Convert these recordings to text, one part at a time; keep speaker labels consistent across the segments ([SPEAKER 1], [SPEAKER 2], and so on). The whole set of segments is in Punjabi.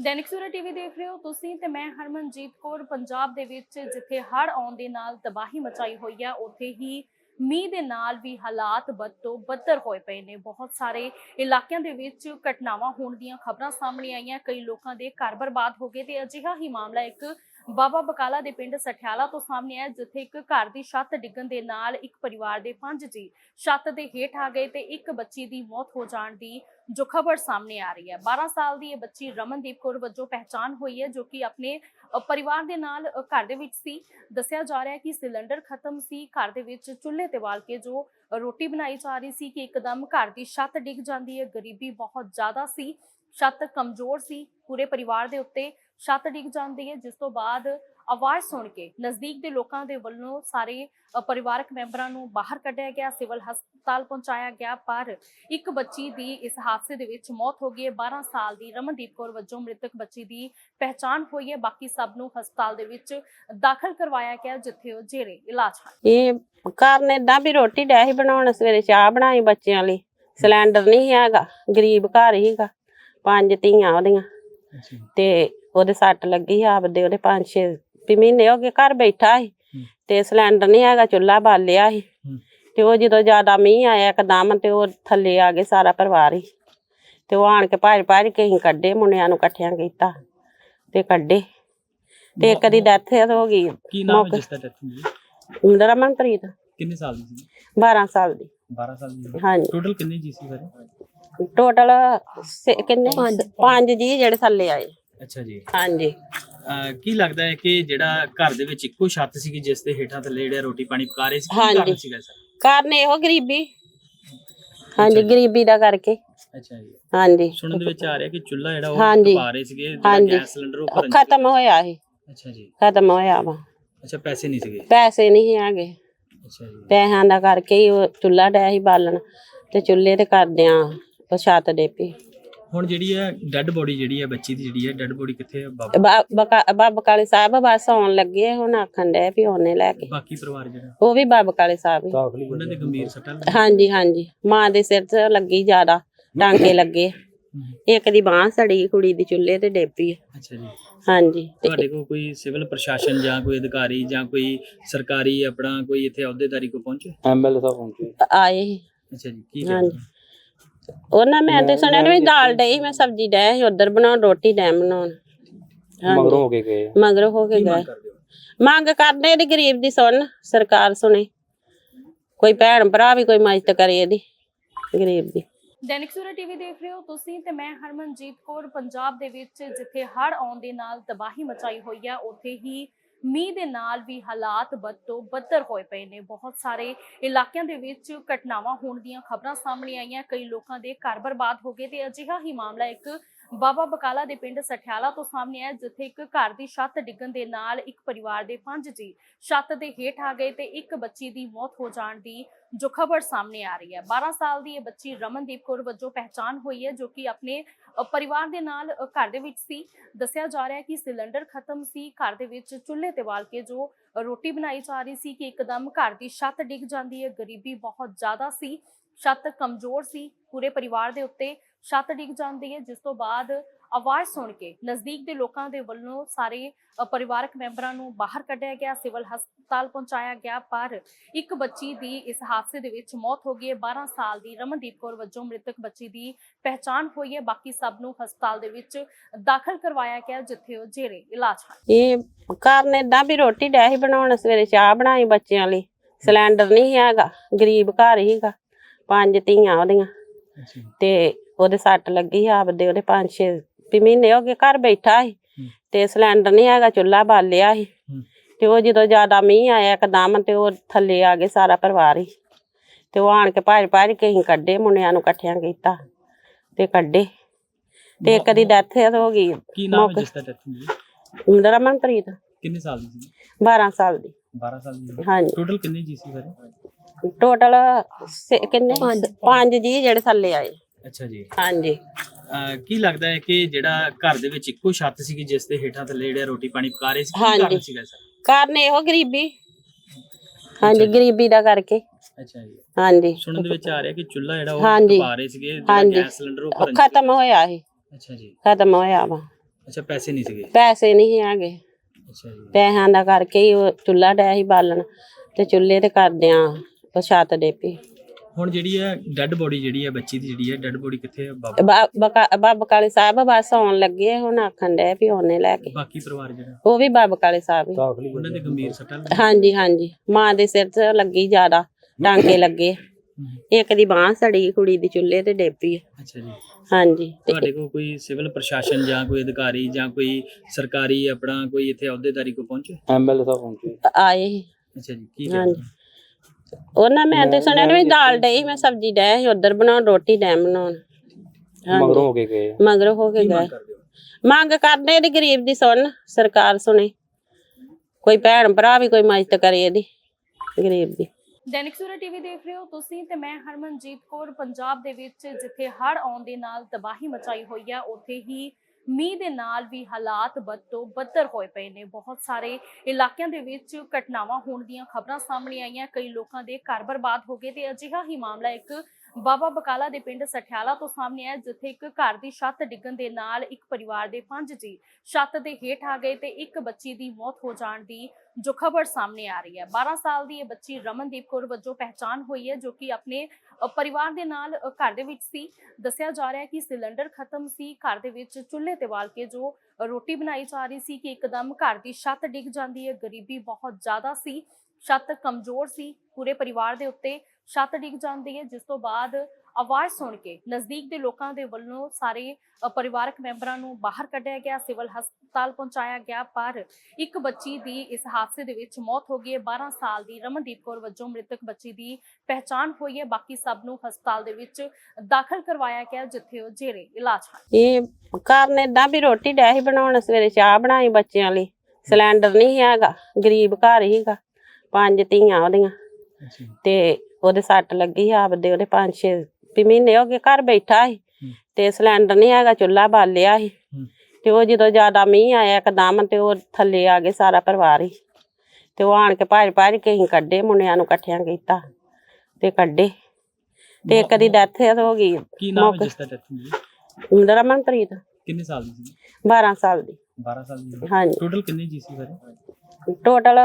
[SPEAKER 1] ਦੈਨਿਕ ਸੂਰਾ ਟੀਵੀ ਦੇਖ ਰਹੇ ਹੋ ਤੁਸੀਂ ਤੇ ਮੈਂ ਹਰਮਨਜੀਤ ਕੌਰ, ਪੰਜਾਬ ਦੇ ਵਿੱਚ ਜਿੱਥੇ ਹੜ੍ਹ ਆਉਣ ਦੇ ਨਾਲ ਤਬਾਹੀ ਮਚਾਈ ਹੋਈ ਹੈ, ਉੱਥੇ ਹੀ ਮੀਂਹ ਦੇ ਨਾਲ ਵੀ ਹਾਲਾਤ ਬਦ ਤੋਂ ਬੱਤਰ ਹੋਏ ਪਏ ਨੇ। ਬਹੁਤ ਸਾਰੇ ਇਲਾਕਿਆਂ ਦੇ ਵਿੱਚ ਘਟਨਾਵਾਂ ਹੋਣ ਦੀਆਂ ਖਬਰਾਂ ਸਾਹਮਣੇ ਆਈਆਂ। ਕਈ ਲੋਕਾਂ ਦੇ ਘਰ ਬਰਬਾਦ ਹੋ ਗਏ ਤੇ ਅਜਿਹਾ ਹੀ ਮਾਮਲਾ ਇੱਕ ਬਾਬਾ ਬਕਾਲਾ ਦੇ ਪਿੰਡ ਸਠਿਆਲਾ ਤੋਂ ਸਾਹਮਣੇ ਆਇਆ, ਜਿੱਥੇ ਇੱਕ ਘਰ ਦੀ ਛੱਤ ਡਿੱਗਣ ਦੇ ਨਾਲ ਇੱਕ ਪਰਿਵਾਰ ਦੇ ਪੰਜ ਜੀ ਛੱਤ ਦੇ ਹੇਠ ਆ ਗਏ ਤੇ ਇੱਕ ਬੱਚੀ ਦੀ ਮੌਤ ਹੋ ਜਾਣ ਦੀ ਜੋ ਖਬਰ ਸਾਹਮਣੇ ਆ ਰਹੀ ਹੈ। 12 ਸਾਲ ਦੀ ਇਹ ਬੱਚੀ ਰਮਨਦੀਪ ਕੌਰ ਵਜੋਂ ਪਹਿਚਾਨ ਹੋਈ ਹੈ, ਜੋ ਕਿ ਆਪਣੇ ਪਰਿਵਾਰ ਦੇ ਨਾਲ ਘਰ ਦੇ ਵਿੱਚ ਸੀ। ਦੱਸਿਆ ਜਾ ਰਿਹਾ ਹੈ ਕਿ ਸਿਲੰਡਰ ਖਤਮ ਸੀ। ਘਰ ਦੇ ਵਿੱਚ ਚੁੱਲ੍ਹੇ ਤੇ ਬਾਲ ਕੇ ਜੋ ਰੋਟੀ ਬਣਾਈ ਜਾ ਰਹੀ ਸੀ ਕਿ ਇੱਕਦਮ ਘਰ ਦੀ ਛੱਤ ਡਿੱਗ ਜਾਂਦੀ ਹੈ। ਗਰੀਬੀ ਬਹੁਤ ਜ਼ਿਆਦਾ ਸੀ। ਛੱਤ ਕਮਜ਼ੋਰ ਸੀ। ਪੂਰੇ ਪਰਿਵਾਰ ਦੇ ਉੱਤੇ ਛੱਤ ਡਿੱਗ ਜਾਂਦੀ ਹੈ। ਜਿਸ ਤੋਂ ਬਾਅਦ ਆਵਾਜ਼ ਸੁਣ ਕੇ ਨਜ਼ਦੀਕ ਦੇ ਲੋਕਾਂ ਦੇ ਵੱਲੋਂ ਸਾਰੇ ਪਰਿਵਾਰਕ ਮੈਂਬਰਾਂ ਨੂੰ ਬਾਹਰ ਕੱਢਿਆ ਗਿਆ ਸਿਵਲ ਹਸਪਤਾਲ ਪਹੁੰਚਾਇਆ ਗਿਆ ਪਰ ਇੱਕ ਬੱਚੀ ਦੀ ਇਸ ਹਾਦਸੇ ਦੇ ਵਿੱਚ ਮੌਤ ਹੋ ਗਈ ਹੈ। 12 ਸਾਲ ਦੀ ਰਮਨਦੀਪ ਕੌਰ ਵਜੋਂ ਮ੍ਰਿਤਕ ਬੱਚੀ ਦੀ ਪਹਿਚਾਣ ਹੋਈ ਹੈ। ਬਾਕੀ ਸਭ ਨੂੰ ਹਸਪਤਾਲ ਦੇ ਵਿੱਚ ਦਾਖਲ ਕਰਵਾਇਆ ਗਿਆ ਜਿੱਥੇ ਉਹ ਜੇਰੇ ਇਲਾਜ ਹਨ
[SPEAKER 2] ਇਹ ਘਰ ਏਦਾਂ ਵੀ ਰੋਟੀ ਡੈ ਹੀ ਬਣਾਉਣ ਸਵੇਰੇ ਚਾਹ ਬਣਾਈ ਬੱਚਿਆਂ ਲਈ। ਸਿਲੰਡਰ ਨਹੀਂ ਹੈਗਾ ਗਰੀਬ ਘਰ ਹੀਗਾ ਪੰਜ ਧੀਆਂ ਉਹਦੀਆਂ। ਤੇ ਉਹਦੇ ਸੱਟ ਲੱਗੀ ਆਪਦੇ ਉਹਦੇ ਪੰਜ ਛੇ ਵੀ ਮਹੀਨੇ ਹੋ ਗਏ ਘਰ ਬੈਠਾ ਸੀ। ਤੇ ਸਿਲੰਡਰ ਨਹੀਂ ਹੈਗਾ ਚੁੱਲ੍ਹਾ ਬਾਲਿਆ ਸੀ। ਤੇ ਉਹ ਜਦੋਂ ਜ਼ਿਆਦਾ ਮੀਂਹ ਆਇਆ ਇੱਕਦਮ ਤੇ ਉਹ ਥੱਲੇ ਆ ਗਏ ਸਾਰਾ ਪਰਿਵਾਰ ਹੀ। ਤੇ ਉਹ ਆਣ ਕੇ ਭੱਜ ਭੱਜ ਕੇ ਅਸੀਂ ਕੱਢੇ ਮੁੰਡਿਆਂ ਨੂੰ ਇਕੱਠਿਆਂ ਕੀਤਾ ਤੇ ਕੱਢੇ। ਤੇ ਇੱਕ ਦੀ ਡੈਥ ਹੋ ਗਈ।
[SPEAKER 3] ਕੀ ਨਾਮ ਹੈ ਜਿਸ ਦਾ ਡੈਥ ਹੋਈ ਹੈ?
[SPEAKER 2] ਰਮਨਪ੍ਰੀਤ
[SPEAKER 3] ਕਿੰਨੇ ਸਾਲ ਦੀ ਸੀ?
[SPEAKER 2] 12 ਸਾਲ ਦੀ।
[SPEAKER 3] 12 ਸਾਲ ਦੀ
[SPEAKER 2] ਹਾਂਜੀ।
[SPEAKER 3] ਟੋਟਲ ਕਿੰਨੇ ਜੀ ਸੀ ਸਾਰੇ
[SPEAKER 2] ਟੋਟਲ ਕਿੰਨੇ? ਪੰਜ ਜੀ ਜਿਹੜੇ ਥੱਲੇ ਆਏ।
[SPEAKER 3] ਅੱਛਾ ਜੀ।
[SPEAKER 2] ਹਾਂਜੀ।
[SPEAKER 3] ਕੀ ਲੱਗਦਾ ਹੈ ਕਿ ਜਿਹੜਾ ਘਰ ਦੇ ਵਿੱਚ ਇੱਕੋ ਛੱਤ ਸੀਗੀ ਜਿਸ ਦੇ ਹੇਠਾਂ ਥੱਲੇ ਜਿਹੜਾ ਰੋਟੀ ਪਾਣੀ ਪਕਾ ਰਹੇ ਸੀ? ਕੀ
[SPEAKER 2] ਹਾਂਜੀ।
[SPEAKER 3] ਕਾਰਨ ਸੀਗਾ ਸਰ?
[SPEAKER 2] ਕਾਰਨ ਇਹੋ ਗਰੀਬੀ। ਹਾਂਜੀ ਗਰੀਬੀ ਦਾ ਕਰਕੇ।
[SPEAKER 3] ਅੱਛਾ ਜੀ।
[SPEAKER 2] ਹਾਂਜੀ।
[SPEAKER 3] ਸੁਣਨ ਦੇ ਵਿੱਚ ਆ ਰਿਹਾ ਕਿ ਚੁੱਲ੍ਹਾ ਜਿਹੜਾ ਉਹ
[SPEAKER 2] ਹਾਂਜੀ।
[SPEAKER 3] ਪਾ ਰਹੇ ਸੀਗੇ ਜਿਹੜਾ
[SPEAKER 2] ਹਾਂਜੀ।
[SPEAKER 3] ਗੈਸ ਸਿਲੰਡਰ ਉਹ
[SPEAKER 2] ਉਹ
[SPEAKER 3] ਭਰਨ
[SPEAKER 2] ਖਤਮ ਹੋਇਆ ਇਹ
[SPEAKER 3] ਅੱਛਾ ਜੀ।
[SPEAKER 2] ਖਤਮ ਹੋਇਆ ਵਾ।
[SPEAKER 3] ਅੱਛਾ ਪੈਸੇ ਨਹੀਂ ਸੀਗੇ?
[SPEAKER 2] ਪੈਸੇ ਨਹੀਂ ਹੈਗੇ।
[SPEAKER 3] ਅੱਛਾ ਜੀ।
[SPEAKER 2] ਪੈਸਿਆਂ ਦਾ ਕਰਕੇ ਹੀ ਉਹ ਚੁੱਲ੍ਹਾ ਡਿਆ ਸੀ ਬਾਲਣ ਤੇ ਚੁੱਲ੍ਹੇ ਤੇ ਕਰਦਿਆਂ ਉਹ ਛੱਤ ਦੇ ਪਈ
[SPEAKER 3] ਹੁਣ ਜਿਹੜੀ ਹੈ ਡੈੱਡ ਬੋਡੀ ਜਿਹੜੀ ਹੈ ਬੱਚੀ ਦੀ ਜਿਹੜੀ ਹੈ ਡੈੱਡ ਬੋਡੀ ਕਿੱਥੇ ਹੈ? ਬਾਬਾ?
[SPEAKER 2] ਬਾਬਾ ਕਾਲੇ ਸਾਹਿਬ ਬਸ ਆਉਣ ਲੱਗੇ ਹੁਣ ਆਖਣ ਡਏ ਵੀ ਉਹਨੇ ਲੈ ਕੇ।
[SPEAKER 3] ਬਾਕੀ ਪਰਿਵਾਰ ਜਿਹੜਾ?
[SPEAKER 2] ਉਹ ਵੀ ਬਾਬਾ ਕਾਲੇ ਸਾਹਿਬ ਹੀ।
[SPEAKER 3] ਉਹਨਾਂ ਦੇ ਗੰਭੀਰ ਸੱਟਾਂ ਲੱਗੀਆਂ?
[SPEAKER 2] ਹਾਂਜੀ ਹਾਂਜੀ। ਮਾਂ ਦੇ ਸਿਰ 'ਚ ਲੱਗੀ ਜ਼ਿਆਦਾ ਟਾਂਕੇ ਲੱਗੇ।
[SPEAKER 3] ਹਮ,
[SPEAKER 2] ਇੱਕ ਦੀ ਬਾਂਹ ਸੜੀ ਕੁੜੀ ਦੀ ਚੁੱਲ੍ਹੇ ਤੇ ਡੇਪੀ
[SPEAKER 3] ਅੱਛਾ ਜੀ।
[SPEAKER 2] ਹਾਂਜੀ। ਤੇ
[SPEAKER 3] ਤੁਹਾਡੇ ਕੋਲ ਕੋਈ ਸਿਵਲ ਪ੍ਰਸ਼ਾਸਨ ਜਾਂ ਕੋਈ ਅਧਿਕਾਰੀ ਜਾਂ ਕੋਈ ਸਰਕਾਰੀ ਆਪਣਾ ਕੋਈ ਇੱਥੇ ਅਹੁਦੇਦਾਰੀ ਕੋ ਪਹੁੰਚੇ?
[SPEAKER 4] ਐਮਐਲਏ ਸਾਹਿਬ ਪਹੁੰਚੇ।
[SPEAKER 2] ਆਏ ਸੀ।
[SPEAKER 3] ਅੱਛਾ ਜੀ ਕੀ
[SPEAKER 2] ਹਾਂਜੀ। ਉਹਨਾਂ ਮੈਂ ਤੇ ਸੁਣਿਆ ਵੀ ਦਾਲ ਡਈ ਮੈਂ ਸਬਜ਼ੀ ਡੈ ਸੀ ਉਧਰ ਬਣਾਉਣ ਰੋਟੀ ਡੈ ਬਣਾਉਣ। ਹਾਂਜੀ।
[SPEAKER 4] ਮਗਰੋਂ ਹੋ ਕੇ ਗਏ।
[SPEAKER 2] ਮਗਰ ਹੋ ਕੇ ਗਏ।
[SPEAKER 3] ਮੰਗ ਕਰਦੇ
[SPEAKER 2] ਇਹਦੀ ਗਰੀਬ ਦੀ ਸੁਣ ਸਰਕਾਰ ਸੁਣੇ। ਕੋਈ ਭੈਣ ਭਰਾ ਵੀ ਕੋਈ ਮਦਦ ਕਰੇ ਇਹਦੀ ਗਰੀਬ ਦੀ।
[SPEAKER 1] ਦੈਨਿਕ ਸੂਰਾ ਟੀਵੀ ਦੇਖ ਰਹੇ ਹੋ ਤੁਸੀਂ ਤੇ ਮੈਂ ਹਰਮਨਜੀਤ ਕੌਰ ਪੰਜਾਬ ਦੇ ਵਿੱਚ ਜਿੱਥੇ ਹੜ੍ਹ ਆਉਣ ਦੇ ਨਾਲ ਤਬਾਹੀ ਮਚਾਈ ਹੋਈ ਹੈ ਉੱਥੇ ਹੀ ਮੀਂਹ ਦੇ ਨਾਲ ਵੀ ਹਾਲਾਤ ਬਦ ਤੋਂ ਬੱਤਰ ਹੋਏ ਪਏ ਨੇ। ਬਹੁਤ ਸਾਰੇ ਇਲਾਕਿਆਂ ਦੇ ਵਿੱਚ ਘਟਨਾਵਾਂ ਹੋਣ ਦੀਆਂ ਖਬਰਾਂ ਸਾਹਮਣੇ ਆਈਆਂ। ਕਈ ਲੋਕਾਂ ਦੇ ਘਰ ਬਰਬਾਦ ਹੋ ਗਏ ਤੇ ਅਜਿਹਾ ਹੀ ਮਾਮਲਾ ਇੱਕ ਬਾਬਾ ਬਕਾਲਾ ਦੇ ਪਿੰਡ ਸਠਿਆਲਾ ਤੋਂ ਸਾਹਮਣੇ ਆਇਆ, ਜਿੱਥੇ ਇੱਕ ਘਰ ਦੀ ਛੱਤ ਡਿੱਗਣ ਦੇ ਨਾਲ ਇੱਕ ਪਰਿਵਾਰ ਦੇ ਪੰਜ ਜੀ ਛੱਤ ਦੇ ਹੇਠ ਆ ਗਏ ਤੇ ਇੱਕ ਬੱਚੀ ਦੀ ਮੌਤ ਹੋ ਜਾਣ ਦੀ ਜੋ ਖਬਰ ਸਾਹਮਣੇ ਆ ਰਹੀ ਹੈ। 12 ਸਾਲ ਦੀ ਇਹ ਬੱਚੀ ਰਮਨਦੀਪ ਕੌਰ ਵਜੋਂ ਪਹਿਚਾਨ ਹੋਈ ਹੈ, ਜੋ ਕਿ ਆਪਣੇ ਪਰਿਵਾਰ ਦੇ ਨਾਲ ਘਰ ਦੇ ਵਿੱਚ ਸੀ। ਦੱਸਿਆ ਜਾ ਰਿਹਾ ਹੈ ਕਿ ਸਿਲੰਡਰ ਖਤਮ ਸੀ, ਘਰ ਦੇ ਵਿੱਚ ਚੁੱਲ੍ਹੇ ਤੇ ਬਾਲ ਕੇ ਜੋ ਰੋਟੀ ਬਣਾਈ ਜਾ ਰਹੀ ਸੀ ਕਿ ਇੱਕਦਮ ਘਰ ਦੀ ਛੱਤ ਡਿੱਗ ਜਾਂਦੀ ਹੈ। ਗਰੀਬੀ ਬਹੁਤ ਜ਼ਿਆਦਾ ਸੀ, ਛੱਤ ਕਮਜ਼ੋਰ ਸੀ, ਪੂਰੇ ਪਰਿਵਾਰ ਦੇ ਉੱਤੇ ਛੱਤ ਡਿੱਗ ਜਾਂਦੀ ਹੈ ਜਿਸ ਤੋਂ ਬਾਅਦ ਆਵਾਜ਼ ਸੁਣ ਕੇ ਨਜ਼ਦੀਕ ਦੇ ਲੋਕਾਂ ਦੇ ਵੱਲੋਂ ਸਾਰੇ ਪਰਿਵਾਰਕ ਮੈਂਬਰਾਂ ਨੂੰ ਬਾਹਰ ਕੱਢਿਆ ਗਿਆ ਸਿਵਲ ਹਸਪਤਾਲ ਪਹੁੰਚਾਇਆ ਗਿਆ ਪਰ ਇੱਕ ਬੱਚੀ ਦੀ ਇਸ ਹਾਦਸੇ ਦੇ ਵਿੱਚ ਮੌਤ ਹੋ ਗਈ ਹੈ। 12 ਸਾਲ ਦੀ ਰਮਨਦੀਪ ਕੌਰ ਵਜੋਂ ਮ੍ਰਿਤਕ ਬੱਚੀ ਦੀ ਪਹਿਚਾਣ ਹੋਈ ਹੈ। ਬਾਕੀ ਸਭ ਨੂੰ ਹਸਪਤਾਲ ਦੇ ਵਿੱਚ ਦਾਖਲ ਕਰਵਾਇਆ ਗਿਆ ਜਿੱਥੇ ਉਹ ਜੇਰੇ ਇਲਾਜ ਹਨ
[SPEAKER 2] ਇਹ ਘਰ ਏਦਾਂ ਵੀ ਰੋਟੀ ਡੈ ਹੀ ਬਣਾਉਣ ਸਵੇਰੇ ਚਾਹ ਬਣਾਈ ਬੱਚਿਆਂ ਲਈ। ਸਿਲੰਡਰ ਨਹੀਂ ਹੈਗਾ ਗਰੀਬ ਘਰ ਹੀਗਾ ਪੰਜ ਧੀਆਂ ਉਹਦੀਆਂ। ਤੇ ਉਹਦੇ ਸੱਟ ਲੱਗੀ ਆਪਦੇ ਉਹਦੇ ਪੰਜ ਛੇ ਵੀ ਮਹੀਨੇ ਹੋ ਗਏ ਘਰ ਬੈਠਾ ਸੀ। ਤੇ ਸਿਲੰਡਰ ਨਹੀਂ ਹੈਗਾ ਚੁੱਲ੍ਹਾ ਬਾਲਿਆ ਸੀ। ਤੇ ਉਹ ਜਦੋਂ ਜ਼ਿਆਦਾ ਮੀਂਹ ਆਇਆ ਇੱਕਦਮ ਤੇ ਉਹ ਥੱਲੇ ਆ ਗਏ ਸਾਰਾ ਪਰਿਵਾਰ ਹੀ। ਤੇ ਉਹ ਆਣ ਕੇ ਭੱਜ ਭੱਜ ਕੇ ਅਸੀਂ ਕੱਢੇ ਮੁੰਡਿਆਂ ਨੂੰ ਇਕੱਠਿਆਂ ਕੀਤਾ ਤੇ ਕੱਢੇ। ਤੇ ਇੱਕ ਦੀ ਡੈਥ ਹੋ ਗਈ।
[SPEAKER 3] ਕੀ ਨਾਮ ਹੈ ਜਿਸ ਦਾ ਡੈਥ ਹੋਈ ਹੈ?
[SPEAKER 2] ਰਮਨਪ੍ਰੀਤ
[SPEAKER 3] ਕਿੰਨੇ ਸਾਲ ਦੀ ਸੀ?
[SPEAKER 2] 12 ਸਾਲ ਦੀ।
[SPEAKER 3] 12 ਸਾਲ ਦੀ
[SPEAKER 2] ਹਾਂਜੀ।
[SPEAKER 3] ਟੋਟਲ ਕਿੰਨੇ ਜੀ ਸੀ ਸਾਰੇ
[SPEAKER 2] ਟੋਟਲ ਕਿੰਨੇ? ਪੰਜ ਜੀ ਜਿਹੜੇ ਥੱਲੇ ਆਏ।
[SPEAKER 3] ਅੱਛਾ ਜੀ।
[SPEAKER 2] ਹਾਂਜੀ।
[SPEAKER 3] ਅਹ ਕੀ ਲੱਗਦਾ ਹੈ ਕਿ ਜਿਹੜਾ ਘਰ ਦੇ ਵਿੱਚ ਇੱਕੋ ਛੱਤ ਸੀਗੀ ਜਿਸ ਦੇ ਹੇਠਾਂ ਥੱਲੇ ਜਿਹੜਾ ਰੋਟੀ ਪਾਣੀ ਪਕਾ ਰਹੇ ਸੀ ਕੀ
[SPEAKER 2] ਹਾਂਜੀ।
[SPEAKER 3] ਕਾਰਨ ਸੀਗਾ ਸਰ?
[SPEAKER 2] ਕਾਰਨ ਇਹੋ ਗਰੀਬੀ। ਹਾਂਜੀ ਗਰੀਬੀ ਦਾ ਕਰਕੇ।
[SPEAKER 3] ਅੱਛਾ ਜੀ।
[SPEAKER 2] ਹਾਂਜੀ।
[SPEAKER 3] ਸੁਣਨ ਦੇ ਵਿੱਚ ਆ ਰਿਹਾ ਕਿ ਚੁੱਲ੍ਹਾ ਜਿਹੜਾ ਉਹ
[SPEAKER 2] ਹਾਂਜੀ।
[SPEAKER 3] ਪਾ ਰਹੇ ਸੀਗੇ ਜਿਹੜਾ
[SPEAKER 2] ਹਾਂਜੀ।
[SPEAKER 3] ਗੈਸ ਸਿਲੰਡਰ ਉਹ
[SPEAKER 2] ਉਹ
[SPEAKER 3] ਭਰਨ
[SPEAKER 2] ਖਤਮ ਹੋਇਆ ਇਹ
[SPEAKER 3] ਅੱਛਾ ਜੀ।
[SPEAKER 2] ਖਤਮ ਹੋਇਆ ਵਾ।
[SPEAKER 3] ਅੱਛਾ ਪੈਸੇ ਨਹੀਂ ਸੀਗੇ।
[SPEAKER 2] ਪੈਸੇ ਨਹੀਂ ਹੈਗੇ।
[SPEAKER 3] ਅੱਛਾ ਜੀ।
[SPEAKER 2] ਪੈਸਿਆਂ ਦਾ ਕਰਕੇ ਹੀ ਉਹ ਚੁੱਲ੍ਹਾ ਡਿਆ ਸੀ ਬਾਲਣ ਤੇ ਚੁੱਲ੍ਹੇ ਤੇ ਕਰਦਿਆਂ ਉਹ ਛੱਤ ਦੇ ਪਈ
[SPEAKER 3] ਹੁਣ ਜਿਹੜੀ ਹੈ ਡੈੱਡ ਬੋਡੀ ਜਿਹੜੀ ਹੈ ਬੱਚੀ ਦੀ ਜਿਹੜੀ ਹੈ ਡੈੱਡ ਬੋਡੀ ਕਿੱਥੇ ਹੈ? ਬਾਬਾ
[SPEAKER 2] ਬਾਬਾ ਕਾਲੇ ਸਾਹਿਬ ਬਸ ਆਉਣ ਲੱਗੇ ਹੁਣ ਆਖਣ ਡਏ ਵੀ ਉਹਨੇ ਲੈ ਕੇ।
[SPEAKER 3] ਬਾਕੀ ਪਰਿਵਾਰ ਜਿਹੜਾ?
[SPEAKER 2] ਉਹ ਵੀ ਬਾਬਾ ਕਾਲੇ ਸਾਹਿਬ ਹੀ।
[SPEAKER 3] ਉਹਨਾਂ ਦੇ ਗੰਭੀਰ ਸੱਟਾਂ ਲੱਗੀਆਂ?
[SPEAKER 2] ਹਾਂਜੀ ਹਾਂਜੀ। ਮਾਂ ਦੇ ਸਿਰ 'ਚ ਲੱਗੀ ਜ਼ਿਆਦਾ ਟਾਂਕੇ ਲੱਗੇ। ਇੱਕ ਦੀ ਬਾਂਹ ਸੜੀ ਕੁੜੀ ਦੀ ਚੁੱਲ੍ਹੇ ਤੇ ਡੇਪੀ
[SPEAKER 3] ਅੱਛਾ ਜੀ।
[SPEAKER 2] ਹਾਂਜੀ। ਤੇ
[SPEAKER 3] ਤੁਹਾਡੇ ਕੋਲ ਕੋਈ ਸਿਵਲ ਪ੍ਰਸ਼ਾਸਨ ਜਾਂ ਕੋਈ ਅਧਿਕਾਰੀ ਜਾਂ ਕੋਈ ਸਰਕਾਰੀ ਆਪਣਾ ਕੋਈ ਇੱਥੇ ਅਹੁਦੇਦਾਰੀ ਕੋ ਪਹੁੰਚੇ?
[SPEAKER 4] ਐਮਐਲਏ ਸਾਹਿਬ ਪਹੁੰਚੇ।
[SPEAKER 2] ਆਏ ਸੀ।
[SPEAKER 3] ਅੱਛਾ ਜੀ ਕੀ
[SPEAKER 2] ਹਾਂਜੀ। ਉਹਨਾਂ ਮੈਂ ਤੇ ਸੁਣਿਆ ਵੀ ਦਾਲ ਡਈ ਮੈਂ ਸਬਜ਼ੀ ਡੈ ਸੀ ਉਧਰ ਬਣਾਉਣ ਰੋਟੀ ਡੈ ਬਣਾਉਣ।
[SPEAKER 4] ਮਗਰੋਂ ਹੋ ਕੇ ਗਏ।
[SPEAKER 2] ਮਗਰ ਹੋ ਕੇ ਗਏ।
[SPEAKER 3] ਮੰਗ ਕਰਦੇ
[SPEAKER 2] ਇਹਦੀ ਗਰੀਬ ਦੀ ਸੁਣ ਸਰਕਾਰ ਸੁਣੇ। ਕੋਈ ਭੈਣ ਭਰਾ ਵੀ ਕੋਈ ਮਦਦ ਕਰੇ ਇਹਦੀ ਗਰੀਬ ਦੀ।
[SPEAKER 1] ਦੈਨਿਕ ਸੂਰਾ ਟੀਵੀ ਦੇਖ ਰਹੇ ਹੋ ਤੁਸੀਂ ਤੇ ਮੈਂ ਹਰਮਨਜੀਤ ਕੌਰ ਪੰਜਾਬ ਦੇ ਵਿੱਚ ਜਿੱਥੇ ਹੜ੍ਹ ਆਉਣ ਦੇ ਨਾਲ ਤਬਾਹੀ ਮਚਾਈ ਹੋਈ ਹੈ ਉੱਥੇ ਹੀ ਮੀਂਹ ਦੇ ਨਾਲ ਵੀ ਹਾਲਾਤ ਬਦ ਤੋਂ ਬੱਤਰ ਹੋਏ ਪਏ ਨੇ। ਬਹੁਤ ਸਾਰੇ ਇਲਾਕਿਆਂ ਦੇ ਵਿੱਚ ਘਟਨਾਵਾਂ ਹੋਣ ਦੀਆਂ ਖਬਰਾਂ ਸਾਹਮਣੇ ਆਈਆਂ। ਕਈ ਲੋਕਾਂ ਦੇ ਘਰ ਬਰਬਾਦ ਹੋ ਗਏ ਤੇ ਅਜਿਹਾ ਹੀ ਮਾਮਲਾ ਇੱਕ ਬਾਬਾ ਬਕਾਲਾ ਦੇ ਪਿੰਡ ਸਠਿਆਲਾ ਤੋਂ ਸਾਹਮਣੇ ਆਇਆ, ਜਿੱਥੇ ਇੱਕ ਘਰ ਦੀ ਛੱਤ ਡਿੱਗਣ ਦੇ ਨਾਲ ਇੱਕ ਪਰਿਵਾਰ ਦੇ ਪੰਜ ਜੀ ਛੱਤ ਦੇ ਹੇਠ ਆ ਗਏ ਤੇ ਇੱਕ ਬੱਚੀ ਦੀ ਮੌਤ ਹੋ ਜਾਣ ਦੀ ਜੋ ਖਬਰ ਸਾਹਮਣੇ ਆ ਰਹੀ ਹੈ। 12 ਸਾਲ ਦੀ ਇਹ ਬੱਚੀ ਰਮਨਦੀਪ ਕੌਰ ਵਜੋਂ ਪਹਿਚਾਨ ਹੋਈ ਹੈ, ਜੋ ਕਿ ਆਪਣੇ ਪਰਿਵਾਰ ਦੇ ਨਾਲ ਘਰ ਦੇ ਵਿੱਚ ਸੀ। ਦੱਸਿਆ ਜਾ ਰਿਹਾ ਹੈ ਕਿ ਸਿਲੰਡਰ ਖਤਮ ਸੀ। ਘਰ ਦੇ ਵਿੱਚ ਚੁੱਲ੍ਹੇ ਤੇ ਬਾਲ ਕੇ ਜੋ ਰੋਟੀ ਬਣਾਈ ਜਾ ਰਹੀ ਸੀ ਕਿ ਇੱਕਦਮ ਘਰ ਦੀ ਛੱਤ ਡਿੱਗ ਜਾਂਦੀ ਹੈ। ਗਰੀਬੀ ਬਹੁਤ ਜ਼ਿਆਦਾ ਸੀ। ਛੱਤ ਕਮਜ਼ੋਰ ਸੀ। ਪੂਰੇ ਪਰਿਵਾਰ ਦੇ ਉੱਤੇ ਛੱਤ ਡਿੱਗ ਜਾਂਦੀ ਹੈ, ਜਿਸ ਤੋਂ ਬਾਅਦ ਆਵਾਜ਼ ਸੁਣ ਕੇ ਨਜ਼ਦੀਕ ਦੇ ਲੋਕਾਂ ਦੇ ਵੱਲੋਂ ਸਾਰੇ ਪਰਿਵਾਰਕ ਮੈਂਬਰਾਂ ਨੂੰ ਬਾਹਰ ਕੱਢਿਆ ਗਿਆ ਸਿਵਲ ਹਸਪਤਾਲ ਪਹੁੰਚਾਇਆ ਗਿਆ ਪਰ ਇੱਕ ਬੱਚੀ ਦੀ ਇਸ ਹਾਦਸੇ ਦੇ ਵਿੱਚ ਮੌਤ ਹੋ ਗਈ ਹੈ। 12 ਸਾਲ ਦੀ ਰਮਨਦੀਪ ਕੌਰ ਵਜੋਂ ਮ੍ਰਿਤਕ ਬੱਚੀ ਦੀ ਪਹਿਚਾਣ ਹੋਈ ਹੈ। ਬਾਕੀ ਸਭ ਨੂੰ ਹਸਪਤਾਲ ਦੇ ਵਿੱਚ ਦਾਖਲ ਕਰਵਾਇਆ ਗਿਆ ਜਿੱਥੇ ਉਹ ਜੇਰੇ ਇਲਾਜ ਹਨ
[SPEAKER 2] ਇਹ ਕਾਰਨ ਏਦਾਂ ਵੀ ਰੋਟੀ ਡੈ ਸੀ ਬਣਾਉਣ ਸਵੇਰੇ ਚਾਹ ਬਣਾਈ ਬੱਚਿਆਂ ਲਈ। ਸਿਲੰਡਰ ਨਹੀਂ ਹੈਗਾ ਗਰੀਬ ਘਰ ਹੀਗਾ ਪੰਜ ਧੀਆਂ ਉਹਦੀਆਂ। ਤੇ ਉਹਦੇ ਸੱਟ ਲੱਗੀ ਆਪਦੇ ਉਹਦੇ ਪੰਜ ਛੇ ਵੀ ਮਹੀਨੇ ਹੋ ਗਏ ਘਰ ਬੈਠਾ ਸੀ
[SPEAKER 3] ਹੂੰ।
[SPEAKER 2] ਤੇ ਸਿਲੰਡਰ ਨਹੀਂ ਹੈਗਾ ਚੁੱਲ੍ਹਾ ਬਾਲਿਆ ਸੀ। ਤੇ ਉਹ ਜਦੋਂ ਜ਼ਿਆਦਾ ਮੀਂਹ ਆਇਆ ਇੱਕਦਮ ਤੇ ਉਹ ਥੱਲੇ ਆ ਗਏ ਸਾਰਾ ਪਰਿਵਾਰ ਹੀ। ਤੇ ਉਹ ਆਣ ਕੇ ਭੱਜ ਭੱਜ ਕੇ ਅਸੀਂ ਕੱਢੇ ਮੁੰਡਿਆਂ ਨੂੰ ਇਕੱਠਿਆਂ ਕੀਤਾ ਤੇ ਕੱਢੇ। ਤੇ ਇੱਕ ਦੀ ਡੈਥ ਹੋ ਗਈ।
[SPEAKER 3] ਕੀ ਨਾਮ ਹੈ ਜਿਸ ਦਾ ਡੈਥ ਹੋਈ ਹੈ?
[SPEAKER 2] ਰਮਨਪ੍ਰੀਤ
[SPEAKER 3] ਕਿੰਨੇ ਸਾਲ ਦੀ ਸੀ?
[SPEAKER 2] 12 ਸਾਲ ਦੀ।
[SPEAKER 3] 12 ਸਾਲ ਦੀ
[SPEAKER 2] ਹਾਂਜੀ।
[SPEAKER 3] ਟੋਟਲ ਕਿੰਨੇ ਜੀ ਸੀ ਸਾਰੇ
[SPEAKER 2] ਟੋਟਲ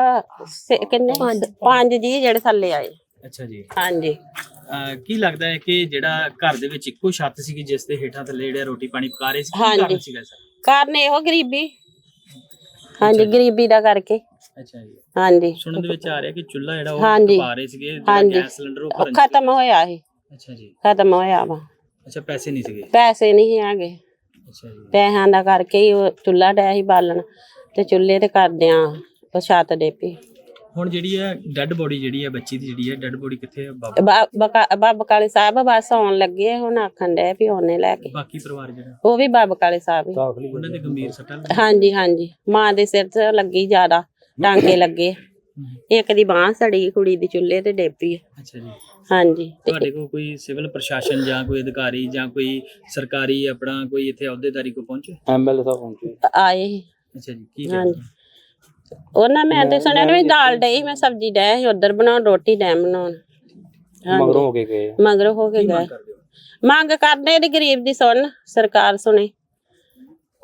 [SPEAKER 2] ਕਿੰਨੇ? ਪੰਜ ਜੀ ਜਿਹੜੇ ਥੱਲੇ ਆਏ।
[SPEAKER 3] ਅੱਛਾ ਜੀ।
[SPEAKER 2] ਹਾਂਜੀ।
[SPEAKER 3] ਅਹ ਕੀ ਲੱਗਦਾ ਹੈ ਕਿ ਜਿਹੜਾ ਘਰ ਦੇ ਵਿੱਚ ਇੱਕੋ ਛੱਤ ਸੀਗੀ ਜਿਸ ਦੇ ਹੇਠਾਂ ਥੱਲੇ ਜਿਹੜਾ ਰੋਟੀ ਪਾਣੀ ਪਕਾ ਰਹੇ ਸੀ? ਕੀ
[SPEAKER 2] ਹਾਂਜੀ।
[SPEAKER 3] ਕਾਰਨ ਸੀਗਾ ਸਰ?
[SPEAKER 2] ਕਾਰਨ ਇਹੋ ਗਰੀਬੀ। ਹਾਂਜੀ ਗਰੀਬੀ ਦਾ ਕਰਕੇ।
[SPEAKER 3] ਅੱਛਾ ਜੀ।
[SPEAKER 2] ਹਾਂਜੀ।
[SPEAKER 3] ਸੁਣਨ ਦੇ ਵਿੱਚ ਆ ਰਿਹਾ ਕਿ ਚੁੱਲ੍ਹਾ ਜਿਹੜਾ ਉਹ
[SPEAKER 2] ਹਾਂਜੀ।
[SPEAKER 3] ਪਾ ਰਹੇ ਸੀਗੇ ਜਿਹੜਾ
[SPEAKER 2] ਹਾਂਜੀ।
[SPEAKER 3] ਗੈਸ ਸਿਲੰਡਰ ਉਹ
[SPEAKER 2] ਉਹ
[SPEAKER 3] ਭਰਨ
[SPEAKER 2] ਖਤਮ ਹੋਇਆ ਸੀ।
[SPEAKER 3] ਅੱਛਾ ਜੀ।
[SPEAKER 2] ਖਤਮ ਹੋਇਆ ਵਾ।
[SPEAKER 3] ਅੱਛਾ ਪੈਸੇ ਨਹੀਂ ਸੀਗੇ?
[SPEAKER 2] ਪੈਸੇ ਨਹੀਂ ਹੈਗੇ।
[SPEAKER 3] ਅੱਛਾ ਜੀ।
[SPEAKER 2] ਪੈਸਿਆਂ ਦਾ ਕਰਕੇ ਹੀ ਉਹ ਚੁੱਲ੍ਹਾ ਡਿਆ ਸੀ ਬਾਲਣ ਤੇ ਚੁੱਲ੍ਹੇ ਤੇ ਕਰਦਿਆਂ ਉਹ ਛੱਤ ਦੇ ਪਈ।
[SPEAKER 3] ਹੁਣ ਜਿਹੜੀ ਹੈ ਡੈੱਡ ਬੋਡੀ ਜਿਹੜੀ ਹੈ ਬੱਚੀ ਦੀ ਜਿਹੜੀ ਹੈ ਡੈੱਡ ਬੋਡੀ ਕਿੱਥੇ ਹੈ? ਬਾਬਾ
[SPEAKER 2] ਬਾਬਾ ਕਾਲੇ ਸਾਹਿਬ ਬਸ ਆਉਣ ਲੱਗੇ ਹੁਣ ਆਖਣ ਡਏ ਵੀ ਉਹਨੇ ਲੈ ਕੇ।
[SPEAKER 3] ਬਾਕੀ ਪਰਿਵਾਰ ਜਿਹੜਾ?
[SPEAKER 2] ਉਹ ਵੀ ਬਾਬਾ ਕਾਲੇ ਸਾਹਿਬ ਹੀ।
[SPEAKER 3] ਉਹਨਾਂ ਦੇ ਗੰਭੀਰ ਸੱਟਾਂ ਲੱਗੀਆਂ?
[SPEAKER 2] ਹਾਂਜੀ ਹਾਂਜੀ। ਮਾਂ ਦੇ ਸਿਰ 'ਚ ਲੱਗੀ ਜ਼ਿਆਦਾ ਟਾਂਕੇ ਲੱਗੇ। ਇੱਕ ਦੀ ਬਾਂਹ ਸੜੀ ਕੁੜੀ ਦੀ ਚੁੱਲ੍ਹੇ ਤੇ ਡੇਪੀ
[SPEAKER 3] ਅੱਛਾ ਜੀ।
[SPEAKER 2] ਹਾਂਜੀ ਤੇ
[SPEAKER 3] ਤੁਹਾਡੇ ਕੋਲ ਕੋਈ ਸਿਵਲ ਪ੍ਰਸ਼ਾਸਨ ਜਾਂ ਕੋਈ ਅਧਿਕਾਰੀ ਜਾਂ ਕੋਈ ਸਰਕਾਰੀ ਆਪਣਾ ਕੋਈ ਇੱਥੇ ਅਹੁਦੇਦਾਰੀ ਕੋ ਪਹੁੰਚੇ?
[SPEAKER 4] ਐਮਐਲਏ ਸਾਹਿਬ ਪਹੁੰਚੇ।
[SPEAKER 2] ਆਏ ਸੀ।
[SPEAKER 3] ਅੱਛਾ ਜੀ ਕੀ
[SPEAKER 2] ਹਾਂਜੀ। ਉਹਨਾਂ ਮੈਂ ਤੇ ਸੁਣਿਆ ਵੀ ਦਾਲ ਡਈ ਮੈਂ ਸਬਜ਼ੀ ਡੈ ਸੀ ਉਧਰ ਬਣਾਉਣ ਰੋਟੀ ਡੈ ਬਣਾਉਣ।
[SPEAKER 4] ਮਗਰੋਂ ਹੋ ਕੇ ਗਏ
[SPEAKER 2] ਮਗਰ ਹੋ
[SPEAKER 3] ਕੇ
[SPEAKER 2] ਗਏ।
[SPEAKER 3] ਮੰਗ ਕਰਦੇ ਹੋ?
[SPEAKER 2] ਮੰਗ ਕਰਦੇ ਇਹਦੀ ਗਰੀਬ ਦੀ ਸੁਣ ਸਰਕਾਰ ਸੁਣੇ।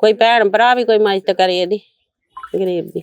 [SPEAKER 2] ਕੋਈ ਭੈਣ ਭਰਾ ਵੀ ਕੋਈ ਮਦਦ ਕਰੇ ਇਹਦੀ ਗਰੀਬ ਦੀ।